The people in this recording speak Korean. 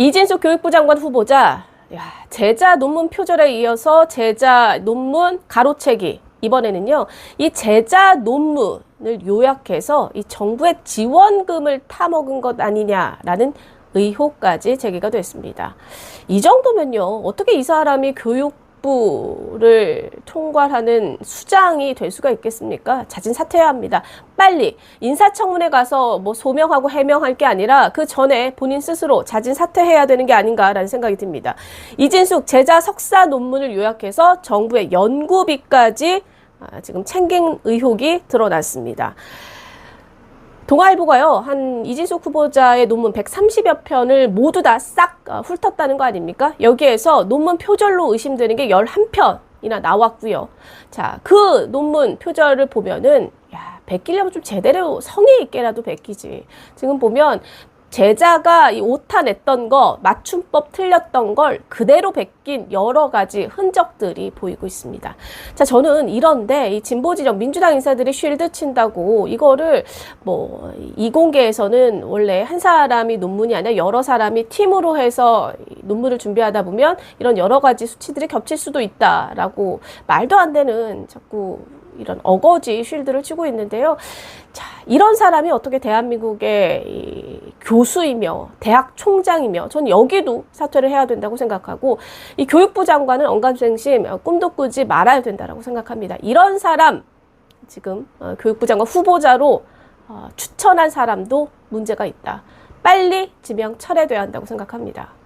이진숙 교육부 장관 후보자, 야, 제자 논문 표절에 이어서 제자 논문 가로채기. 이번에는요, 이 제자 논문을 요약해서 이 정부의 지원금을 타먹은 것 아니냐라는 의혹까지 제기가 됐습니다. 이 정도면요, 어떻게 이 사람이 교육 부를 총괄하는 수장이 될 수가 있겠습니까? 자진 사퇴해야 합니다. 빨리 인사청문회 가서 뭐 소명하고 해명할 게 아니라 그 전에 본인 스스로 자진 사퇴해야 되는 게 아닌가라는 생각이 듭니다. 이진숙 제자 석사 논문을 요약해서 정부의 연구비까지 아, 지금 챙긴 의혹이 드러났습니다. 동아일보가요, 한 이진숙 후보자의 논문 130여 편을 모두 다 싹 훑었다는 거 아닙니까? 여기에서 논문 표절로 의심되는 게 11편이나 나왔고요. 자, 그 논문 표절을 보면은, 야, 베끼려면 좀 제대로 성의 있게라도 베끼지. 지금 보면, 제자가 이 오타 냈던 거, 맞춤법 틀렸던 걸 그대로 베낀 여러 가지 흔적들이 보이고 있습니다. 자, 저는 이런데 이 진보진영 민주당 인사들이 쉴드 친다고 이거를 뭐 이공계에서는 원래 한 사람이 논문이 아니라 여러 사람이 팀으로 해서 이 논문을 준비하다 보면 이런 여러 가지 수치들이 겹칠 수도 있다라고 말도 안 되는 자꾸 이런 어거지 쉴드를 치고 있는데요. 자, 이런 사람이 어떻게 대한민국의 이 교수이며 대학 총장이며 전 여기도 사퇴를 해야 된다고 생각하고 이 교육부 장관은 언감생심 어, 꿈도 꾸지 말아야 된다라고 생각합니다. 이런 사람 지금 어, 교육부 장관 후보자로 어, 추천한 사람도 문제가 있다. 빨리 지명 철회돼야 한다고 생각합니다.